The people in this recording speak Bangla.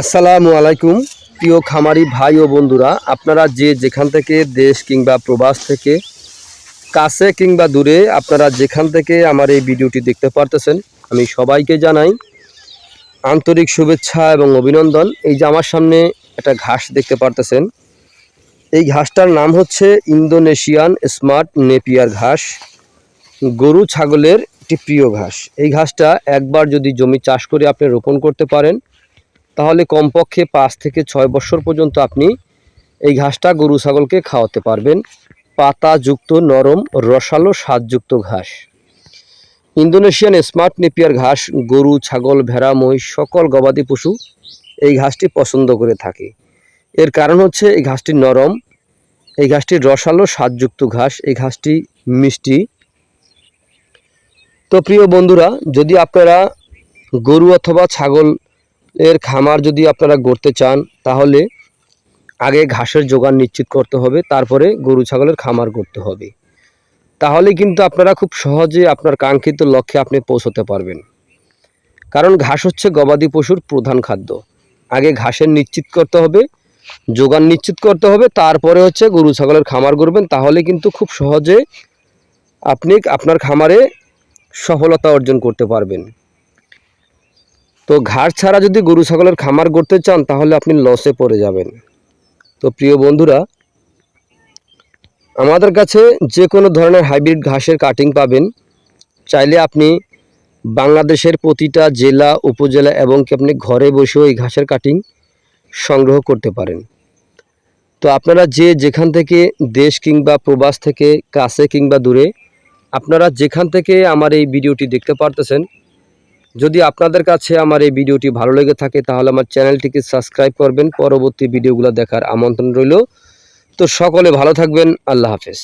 আসসালামু আলাইকুম, প্রিয় খামারি ভাই ও বন্ধুরা, আপনারা যে যেখান থেকে দেশ কিংবা প্রবাস থেকে, কাছে কিংবা দূরে, আপনারা যেখান থেকে আমার এই ভিডিওটি দেখতে পারতেছেন, আমি সবাইকে জানাই আন্তরিক শুভেচ্ছা এবং অভিনন্দন। এই যে আমার সামনে একটা ঘাস দেখতে পারতেছেন, এই ঘাসটার নাম হচ্ছে ইন্দোনেশিয়ান স্মার্ট নেপিয়ার ঘাস, গরু ছাগলের একটি প্রিয় ঘাস। এই ঘাসটা একবার যদি জমি চাষ করে আপনি রোপণ করতে পারেন তাহলে কমপক্ষে পাঁচ থেকে ছয় বছর পর্যন্ত আপনি এই ঘাসটা গরু ছাগলকে খাওয়াতে পারবেন। পাতাযুক্ত নরম, রসালো, স্বাদযুক্ত ঘাস। ইন্দোনেশিয়ান স্মার্ট নেপিয়ার ঘাস, গরু, ছাগল, ভেড়া, মহিষ, সকল গবাদি পশু এই ঘাসটি পছন্দ করে থাকে। এর কারণ হচ্ছে এই ঘাসটি নরম, এই ঘাসটি রসালো, স্বাদযুক্ত ঘাস, এই ঘাসটি মিষ্টি। তো প্রিয় বন্ধুরা, যদি আপনারা গরু অথবা ছাগল এর খামার যদি আপনারা গড়তে চান, তাহলে আগে ঘাসের যোগান নিশ্চিত করতে হবে, তারপরে গরু ছাগলের খামার করতে হবে। তাহলে কিন্তু আপনারা খুব সহজে আপনার কাঙ্ক্ষিত লক্ষ্যে আপনি পৌঁছতে পারবেন। কারণ ঘাস হচ্ছে গবাদি পশুর প্রধান খাদ্য। আগে ঘাসের নিশ্চিত করতে হবে, যোগান নিশ্চিত করতে হবে, তারপরে হচ্ছে গরু ছাগলের খামার করবেন তাহলে কিন্তু খুব সহজে আপনি আপনার খামারে সফলতা অর্জন করতে পারবেন। তো ঘাস ছাড়া যদি গরু ছাগলের খামার করতে চান, তাহলে আপনি লসে পড়ে যাবেন। তো প্রিয় বন্ধুরা, আমাদের কাছে যে কোনো ধরনের হাইব্রিড ঘাসের কাটিং পাবেন। চাইলে আপনি বাংলাদেশের প্রতিটা জেলা, উপজেলা এবং কি আপনি ঘরে বসেও এই ঘাসের কাটিং সংগ্রহ করতে পারেন। তো আপনারা যে যেখান থেকে দেশ কিংবা প্রবাস থেকে কাছে কিংবা দূরে, আপনারা যেখান থেকে আমার এই ভিডিওটি দেখতে পারতেছেন যদি আপনাদের কাছে আমার এই ভিডিওটি ভালো লেগে থাকে, তাহলে আমার চ্যানেলটিকে সাবস্ক্রাইব করবেন। পরবর্তী ভিডিওগুলো দেখার আমন্ত্রণ রইল। তো সকলে ভালো থাকবেন। আল্লাহ হাফেজ।